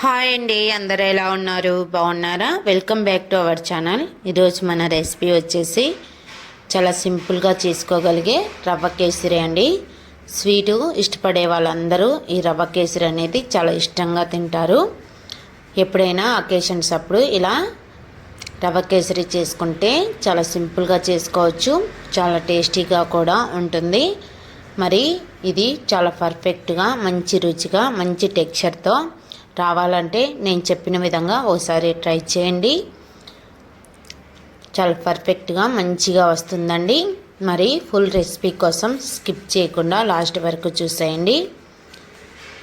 Hi అండి అందరు ఎలా ఉన్నారు? బాగున్నారా? Welcome back to our channel ఈరోజు మన రెసిపీ వచ్చేసి చాలా సింపుల్గా చేసుకోగలిగే రవ్వ కేసరి అండి. స్వీటు ఇష్టపడే వాళ్ళందరూ ఈ రవ్వ కేసరి అనేది చాలా ఇష్టంగా తింటారు. ఎప్పుడైనా అకేషన్స్ అప్పుడు ఇలా రవ్వ కేసరి చేసుకుంటే చాలా సింపుల్గా చేసుకోవచ్చు. చాలా టేస్టీగా కూడా ఉంటుంది. మరి ఇది చాలా పర్ఫెక్ట్గా మంచి రుచిగా మంచి టెక్స్చర్తో రావాలంటే నేను చెప్పిన విధంగా ఒకసారి ట్రై చేయండి. చాలా పర్ఫెక్ట్గా మంచిగా వస్తుందండి. మరి ఫుల్ రెసిపీ కోసం స్కిప్ చేయకుండా లాస్ట్ వరకు చూసేయండి.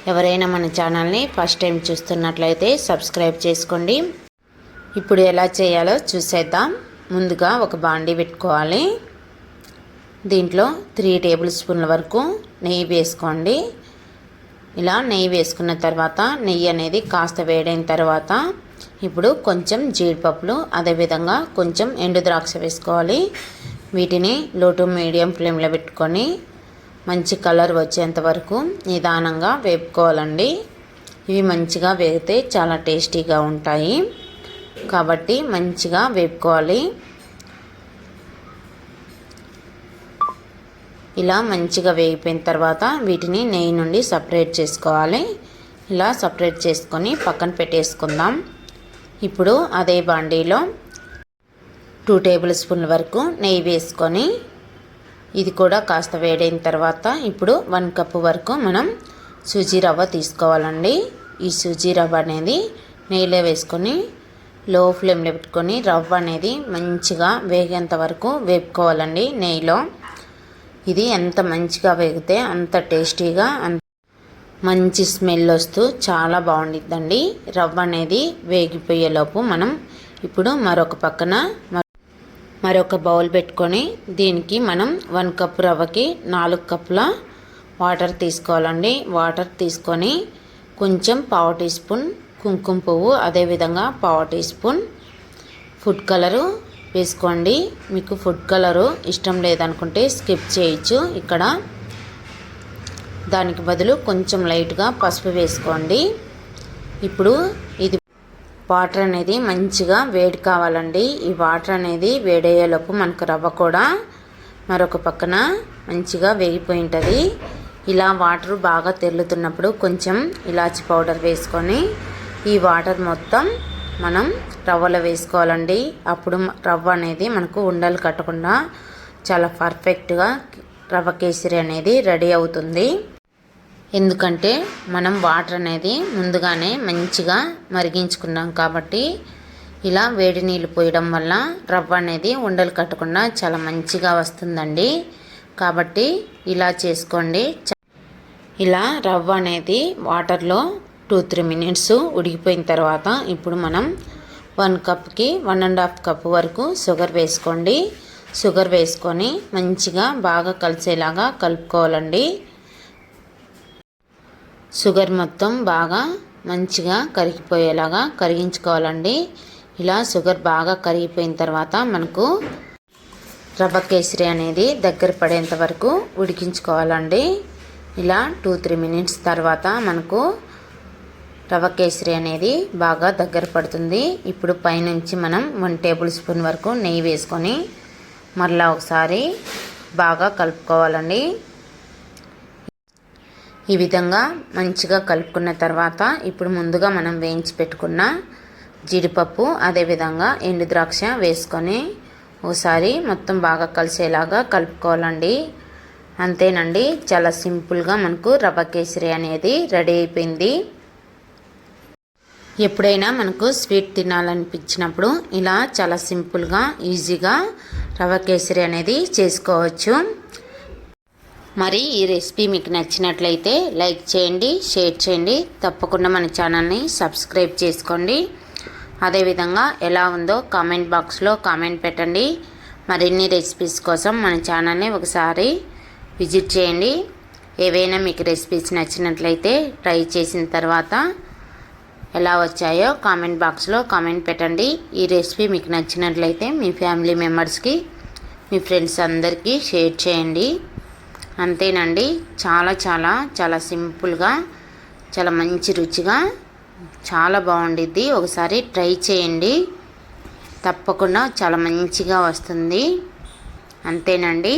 ఎవరైనా మన ఛానల్ని ఫస్ట్ టైం చూస్తున్నట్లయితే సబ్స్క్రైబ్ చేసుకోండి. ఇప్పుడు ఎలా చేయాలో చూసేద్దాం. ముందుగా ఒక బాండీ పెట్టుకోవాలి. దీంట్లో త్రీ టేబుల్ స్పూన్ల వరకు నెయ్యి వేసుకోండి. ఇలా నెయ్యి వేసుకున్న తర్వాత నెయ్యి అనేది కాస్త వేడైన తర్వాత ఇప్పుడు కొంచెం జీడిపప్పులు అదేవిధంగా కొంచెం ఎండు ద్రాక్ష వేసుకోవాలి. వీటిని లో టు మీడియం ఫ్లేమ్లో పెట్టుకొని మంచి కలర్ వచ్చేంత వరకు నిదానంగా వేపుకోవాలండి. ఇవి మంచిగా వేగితే చాలా టేస్టీగా ఉంటాయి. కాబట్టి మంచిగా వేపుకోవాలి. ఇలా మంచిగా వేగిపోయిన తర్వాత వీటిని నెయ్యి నుండి సపరేట్ చేసుకోవాలి. ఇలా సపరేట్ చేసుకొని పక్కన పెట్టేసుకుందాం. ఇప్పుడు అదే బాండీలో టూ టేబుల్ స్పూన్ల వరకు నెయ్యి వేసుకొని ఇది కూడా కాస్త వేడైన తర్వాత ఇప్పుడు వన్ కప్ వరకు మనం సూజీ రవ్వ తీసుకోవాలండి. ఈ సూజీ రవ్వ అనేది నెయ్యిలో వేసుకొని లో ఫ్లేమ్లో పెట్టుకొని రవ్వ అనేది మంచిగా వేగేంత వరకు వేపుకోవాలండి నెయ్యిలో. ఇది ఎంత మంచిగా వేగితే అంత టేస్టీగా అంత మంచి స్మెల్ వస్తూ చాలా బాగుండిద్దండి. రవ్వ అనేది వేగిపోయేలోపు మనం ఇప్పుడు మరొక పక్కన మరొక బౌల్ పెట్టుకొని దీనికి మనం వన్ కప్ రవ్వకి నాలుగు కప్పుల వాటర్ తీసుకోవాలండి. వాటర్ తీసుకొని కొంచెం పావు టీ స్పూన్ కుంకుమ పువ్వు అదేవిధంగా పావు టీ స్పూన్ ఫుడ్ కలరు వేసుకోండి మీకు ఫుడ్ కలరు ఇష్టం లేదనుకుంటే స్కిప్ చేయొచ్చు. ఇక్కడ దానికి బదులు కొంచెం లైట్గా పసుపు వేసుకోండి. ఇప్పుడు ఇది వాటర్ అనేది మంచిగా వేడి కావాలండి. ఈ వాటర్ అనేది వేడయ్యేలోపు మనకు రవ్వ కూడా మరొక పక్కన మంచిగా వేగిపోయి ఉంటుంది. ఇలా వాటర్ బాగా తెల్లుతున్నప్పుడు కొంచెం ఇలాచి పౌడర్ వేసుకొని ఈ వాటర్ మొత్తం మనం రవ్వలో వేసుకోవాలండి. అప్పుడు రవ్వ అనేది మనకు ఉండలు కట్టకుండా చాలా పర్ఫెక్ట్గా రవ్వ కేసరి అనేది రెడీ అవుతుంది. ఎందుకంటే మనం వాటర్ అనేది ముందుగానే మంచిగా మరిగించుకున్నాం కాబట్టి ఇలా వేడి నీళ్ళు పోయడం వల్ల రవ్వ అనేది ఉండలు కట్టకుండా చాలా మంచిగా వస్తుందండి. కాబట్టి ఇలా చేసుకోండి. ఇలా రవ్వ అనేది వాటర్లో టూ త్రీ మినిట్స్ ఉడికిపోయిన తర్వాత ఇప్పుడు మనం వన్ కప్కి వన్ అండ్ హాఫ్ కప్ వరకు షుగర్ వేసుకోండి. షుగర్ వేసుకొని మంచిగా బాగా కలిసేలాగా కలుపుకోవాలండి. షుగర్ మొత్తం బాగా మంచిగా కరిగిపోయేలాగా కరిగించుకోవాలండి. ఇలా షుగర్ బాగా కరిగిపోయిన తర్వాత మనకు రవ్వ కేసరి అనేది దగ్గర పడేంత వరకు ఉడికించుకోవాలండి. ఇలా టూ త్రీ మినిట్స్ తర్వాత మనకు రవ్వ కేసరి అనేది బాగా దగ్గర పడుతుంది. ఇప్పుడు పైనుంచి మనం వన్ టేబుల్ స్పూన్ వరకు నెయ్యి వేసుకొని మరలా ఒకసారి బాగా కలుపుకోవాలండి. ఈ విధంగా మంచిగా కలుపుకున్న తర్వాత ఇప్పుడు ముందుగా మనం వేయించి పెట్టుకున్న జీడిపప్పు అదేవిధంగా ఎండు ద్రాక్ష వేసుకొని ఒకసారి మొత్తం బాగా కలిసేలాగా కలుపుకోవాలండి. అంతేనండి చాలా సింపుల్గా మనకు రవ్వ కేసరి అనేది రెడీ అయిపోయింది. ఎప్పుడైనా మనకు స్వీట్ తినాలనిపించినప్పుడు ఇలా చాలా సింపుల్గా ఈజీగా రవ్వ కేసరి అనేది చేసుకోవచ్చు. మరి ఈ రెసిపీ మీకు నచ్చినట్లయితే లైక్ చేయండి షేర్ చేయండి. తప్పకుండా మన ఛానల్ని సబ్స్క్రైబ్ చేసుకోండి. అదేవిధంగా ఎలా ఉందో కామెంట్ బాక్స్లో కామెంట్ పెట్టండి. మరిన్ని రెసిపీస్ కోసం మన ఛానల్ని ఒకసారి విజిట్ చేయండి. ఏవైనా మీకు రెసిపీస్ నచ్చినట్లయితే ట్రై చేసిన తర్వాత ఎలా వచ్చాయో కామెంట్ బాక్స్లో కామెంట్ పెట్టండి. ఈ రెసిపీ మీకు నచ్చినట్లయితే మీ ఫ్యామిలీ మెంబర్స్కి మీ ఫ్రెండ్స్ అందరికీ షేర్ చేయండి. అంతేనండి. చాలా చాలా చాలా సింపుల్గా చాలా మంచి రుచిగా చాలా బాగుండిద్ది. ఒకసారి ట్రై చేయండి. తప్పకుండా చాలా మంచిగా వస్తుంది. అంతేనండి.